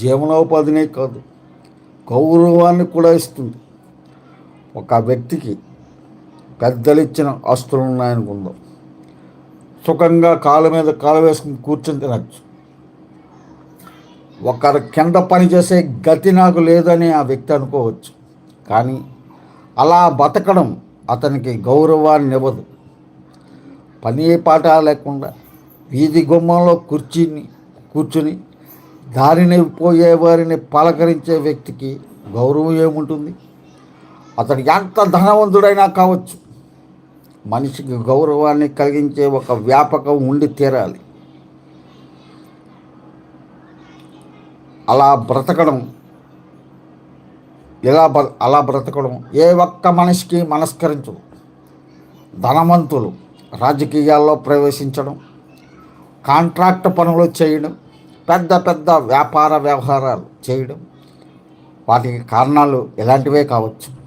జీవనోపాధినే కాదు గౌరవాన్ని కూడా ఇస్తుంది. ఒక వ్యక్తికి పెద్దలు ఇచ్చిన ఆస్తులు ఉన్నాయనుకుందాం సుఖంగా కాళ్ళ మీద కాలు వేసుకుని కూర్చొని తినచ్చు. ఒకరి కింద పనిచేసే గతి నాకు లేదని ఆ వ్యక్తి అనుకోవచ్చు. కానీ అలా బతకడం అతనికి గౌరవాన్ని ఇవ్వదు. పని పాట లేకుండా వీధి గుమ్మంలో కుర్చీని కూర్చుని దారిని పోయే వారిని పలకరించే వ్యక్తికి గౌరవం ఏముంటుంది? అతడు ఎంత ధనవంతుడైనా కావచ్చు. మనిషికి గౌరవాన్ని కలిగించే ఒక వ్యాపకం ఉండి తీరాలి. అలా బ్రతకడం ఇలా బ్ర అలా బ్రతకడం ఏ ఒక్క మనిషికి మనస్కరించదు. ధనవంతులు రాజకీయాల్లో ప్రవేశించడం కాంట్రాక్ట్ పనులు చేయడం పెద్ద పెద్ద వ్యాపార వ్యవహారాలు చేయడం వాటికి కారణాలు ఇలాంటివే కావచ్చు.